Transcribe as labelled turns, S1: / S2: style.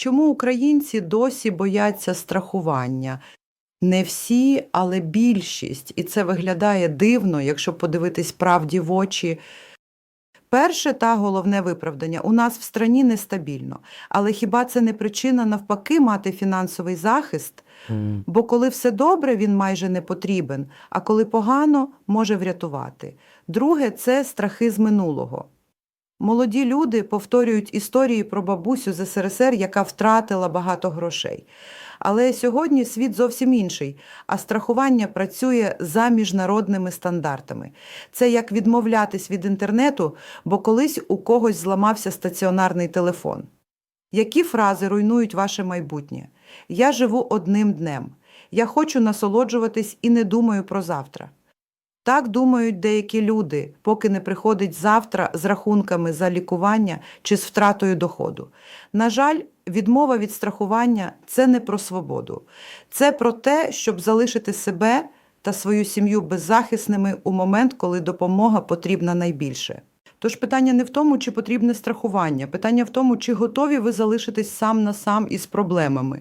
S1: Чому українці досі бояться страхування? Не всі, але більшість. І це виглядає дивно, якщо подивитись правді в очі. Перше та головне виправдання у нас в страні нестабільно. Але хіба це не причина навпаки мати фінансовий захист?
S2: М.
S1: Бо коли все добре, він майже не потрібен, а коли погано, може врятувати. Друге це страхи з минулого. Молоді люди повторюють історії про бабусю з СРСР, яка втратила багато грошей. Але сьогодні світ зовсім інший, а страхування працює за міжнародними стандартами. Це як відмовлятись від інтернету, бо колись у когось зламався стаціонарний телефон. Які фрази руйнують ваше майбутнє? Я живу одним днем. Я хочу насолоджуватись і не думаю про завтра. Так думають деякі люди, поки не приходить завтра з рахунками за лікування чи з втратою доходу. На жаль, відмова від страхування це не про свободу. Це про те, щоб залишити себе та свою сім'ю беззахисними у момент, коли допомога потрібна найбільше. Тож питання не в тому, чи потрібне страхування, питання в тому, чи готові ви залишитись сам на сам із проблемами.